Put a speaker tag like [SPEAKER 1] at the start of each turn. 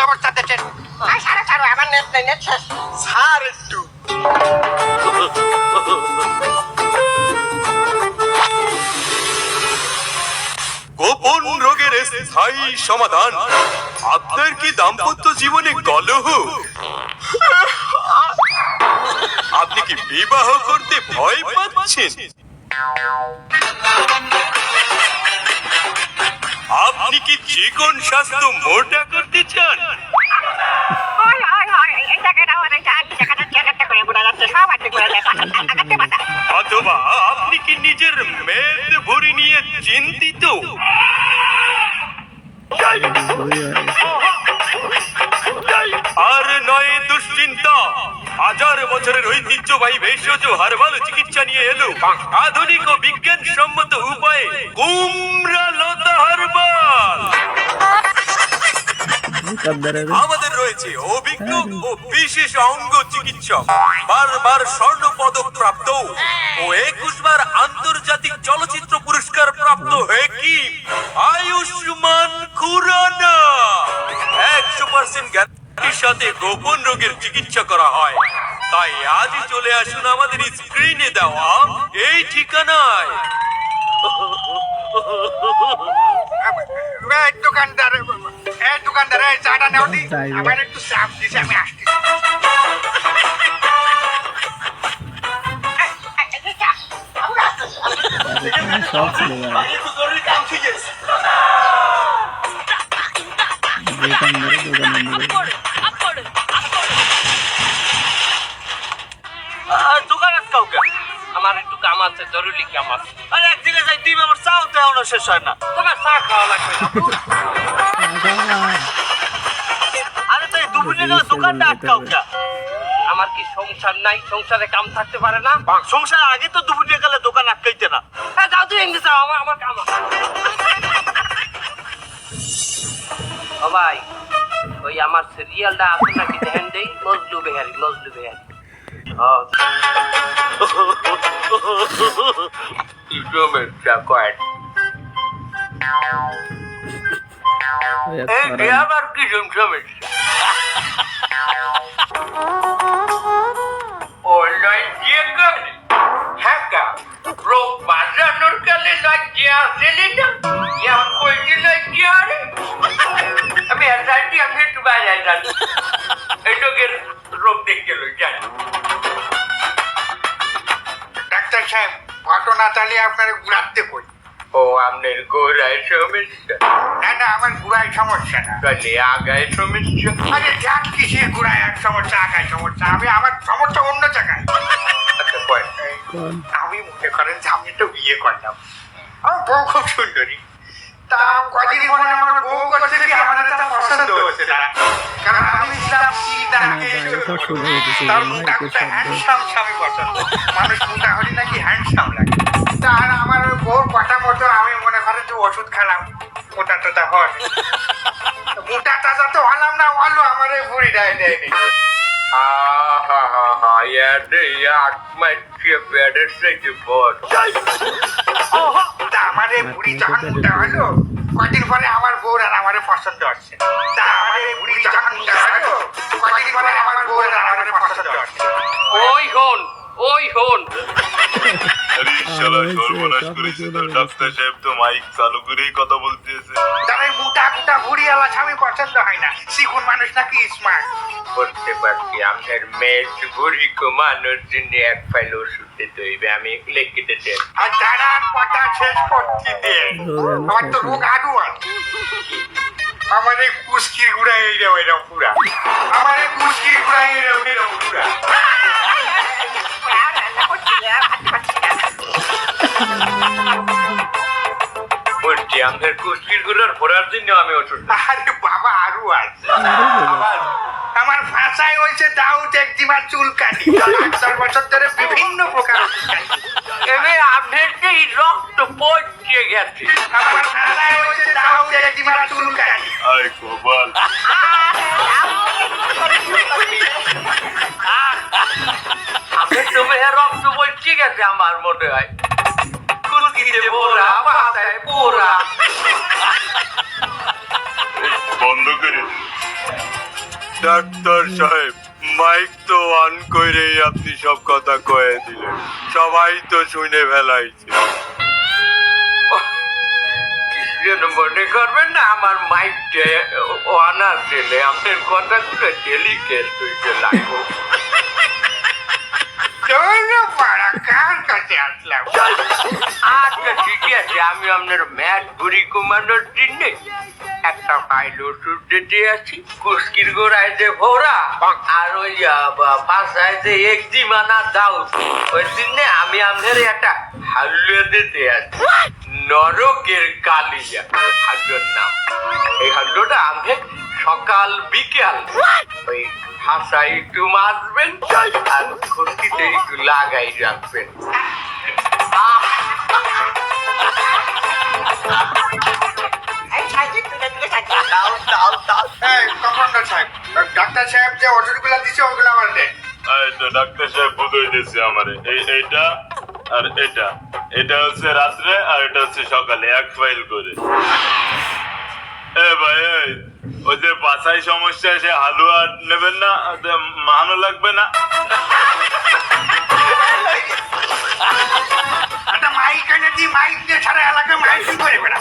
[SPEAKER 1] অবস্থা দেখেন? আয় সারা ছাড়ো আমার নেট নেই নেট শেষ।
[SPEAKER 2] ছাড় একটু। গোপন রোগের স্থায়ী সমাধান। আপনার কি দাম্পত্য জীবনে কলহ? আপনি কি বিবাহ করতে ভয় পাচ্ছেন? আপনি কি চিকন স্বাস্থ্য মোটা করতে চান? অথবা আপনি কি নিজের মেদ ভরি নিয়ে চিন্তিত? আর নয় দুশ্চিন্তা। হাজার বছরের ঐতিহ্যবাহী ভেষজ হারবাল চিকিৎসা নিয়ে এলো। আধুনিক ও বিজ্ঞান সম্মত উপায়ে কুমড়া আমাদের রয়েছে অভিজ্ঞ ও বিশেষ অঙ্গ চিকিৎসক। বারবার স্বর্ণ পদক প্রাপ্ত ও একুশ বার আন্তর্জাতিক চলচ্চিত্র পুরস্কার প্রাপ্ত হেকি আয়ুষ্মান খুরানা। একশো পার্সেন্ট সাথে গোপন রোগের চিকিৎসা করা হয়। তাই আজই চলে আসুন আমাদের স্ক্রিনে দেওয়া এই ঠিকানায়।
[SPEAKER 1] দোকানদার এই দোকানদার এই চাটা নাও দি আমার একটু চাপ দিছে আমি আসছি
[SPEAKER 3] সব ছিল ভাই
[SPEAKER 2] একটু জরুরি কাম ঠিক আছে
[SPEAKER 3] দোকান ধরে দোকান বন্ধ করে
[SPEAKER 4] দোকান আটকাও কেন আমার একটু কাম আছে জরুরি কাম আছে। আরে একদিকে যাই তুই আমার চাও তো এখনও শেষ হয় না। তোমার চা খাওয়া লাগবে আরে তাই দুপুরে গেলে দোকানটা আটকাও আমার কি সংসার নাই? সংসারে কাম থাকতে পারে না? সংসার আগে তো দুপুরে গেলে দোকান আটকাইতে না। হ্যাঁ যাও তুই এমনি যাও আমার আমার কাম আছে। ও ভাই ওই আমার সিরিয়ালটা আছে নাকি? ধ্যান দেই মজলু বেহারি মজলু বেহারি। সমস্যা কয় এই যে আবার কি সমস্যা অনলাইন যে কাজ হ্যাঁ রোগ বাজানোর কালে লজ্জা আসেনি না এখন কইছি লজ্জা আরে আমি এসআইটি আমি একটু বাইরে জানি এটাকে রোগ দেখতে লই জানি
[SPEAKER 1] ডাক্তার ঘটনা চালিয়ে আপনার ঘুরাতে কই?
[SPEAKER 4] ও আপনার গোড়ায় সমস্যা।
[SPEAKER 1] না না আমার ঘুরায় সমস্যা না।
[SPEAKER 4] তাহলে আগায় সমস্যা।
[SPEAKER 1] আরে যাক কিসের ঘুরায় এক সমস্যা আগায় সমস্যা। আমি আমার সমস্যা অন্য জায়গায়।
[SPEAKER 4] আচ্ছা
[SPEAKER 1] আমি মনে করেন যে আমি তো বিয়ে করলাম। আমার বউ খুব সুন্দরী। তা কদিন পরে আমার বউ করছে কি আমার তা পছন্দ হচ্ছে না। কারণ আমি ছিলাম
[SPEAKER 3] না
[SPEAKER 1] তার হ্যান্ডসাম স্বামী পছন্দ। মানুষ মোটা হলে নাকি হ্যান্ডসাম লাগে। তার আমার বউর কথা মতো আমি মনে করেন যে ওষুধ খেলাম। মোটা টোটা হয়। মোটা তাজা তো হলাম না হলো আমার এই বুড়ি দেয় দেয়নি আমার এই বুড়ি যখন মোটা হলো কদিন পরে আমার বউর আর আমার পছন্দ হচ্ছে। আমার এই বুড়ি যখন মোটা হলো কদিন পরে আমার বউর আর আমার পছন্দ হচ্ছে।
[SPEAKER 4] ওই হন ওই হন
[SPEAKER 5] শালা সর্বনাশ করেছে
[SPEAKER 3] বুঝে
[SPEAKER 5] ডাক্তার সাহেব তো মাইক চালু করেই কথা বলতেছে।
[SPEAKER 1] তার মোটা মোটা বুড়ি স্বামী পছন্দ হয় না। শিখুন মানুষ নাকি স্মার্ট
[SPEAKER 4] করতে পারছি আপনার মেয়ের বুড়ি কমানোর জন্য এক ফাইল ওষুধ দিতে হইবে আমি লিখে দিতে
[SPEAKER 1] আর দাঁড়ান কথা শেষ করছি দে আমার তো
[SPEAKER 3] শেষ
[SPEAKER 1] রোগ
[SPEAKER 3] হবে।
[SPEAKER 1] আরও আছে। আমার এই কুস্কির গুড়া এইরকম এরকম পুরা। আমার এই কুস্কির গুড়া এইরকম এরকম পুরা।
[SPEAKER 4] বলছি আপনার কুস্কিরগুলোর ভরার জন্য আমি ওষুধ
[SPEAKER 1] আরে বাবা আরও আছে। আমার ভাষায় হয়েছে দাউদ একদিমা চুলকানি চার বছর ধরে বিভিন্ন প্রকার খাই।
[SPEAKER 4] এবার রক্ত পচে গেছে।
[SPEAKER 1] আমার ভাষায় হয়েছে দাউদ একদিমা চুলকানি
[SPEAKER 5] আয় গোপাল।
[SPEAKER 4] আপনার তুমি রক্ত পচে গেছে আমার মনে হয়। পোড়া
[SPEAKER 5] বন্ধ করে। ডাক্তার সাহেব মাইক তো অন কইরেই আপনি সব কথা কয়ে দিলেন। সবাই তো শুনে ফেলাইছে।
[SPEAKER 4] যেন মনে করবেন না আমার মাইকটা অনা দিলে আপনার কথাগুলো ডেলিকেট হইতে লাগবো।
[SPEAKER 1] পাড়া কার কাছে আসলাম
[SPEAKER 4] আচ্ছা ঠিক আছে আমি আপনার ম্যাট বুড়ি কমানোর জন্যে একটা ফাইল ওষুধ দিতে আছি কুস্কির গোড়ায় যে ভোরা আর ওই পাশায় যে একদিমানা দাও ওই দিনে আমি আপনার একটা হাল্লুয়া দিতে আছি নরকের কালিয়া হাল্লুর নাম এই হাল্লুটা আপনি সকাল বিকাল। ওই হাসায় একটু মারবেন আর খুঁটিতে একটু লাগাই রাখবেন।
[SPEAKER 1] ডাক্তার সাহেব যে দিছে ওগুলো আমার
[SPEAKER 5] এই তো ডাক্তার সাহেব বুঝাই দিয়েছে আমারে। এই এইটা আর এটা। এটা হচ্ছে রাত্রে আর এটা হচ্ছে সকালে। এক ফাইল করে। এ ভাই ওই যে বাছাই সমস্যা, সে হালুয়া নেবেন না মানো লাগবে না।
[SPEAKER 1] মাইক এনে দি, মাইক দিয়ে সারা এলাকায় মাইক করে বেড়া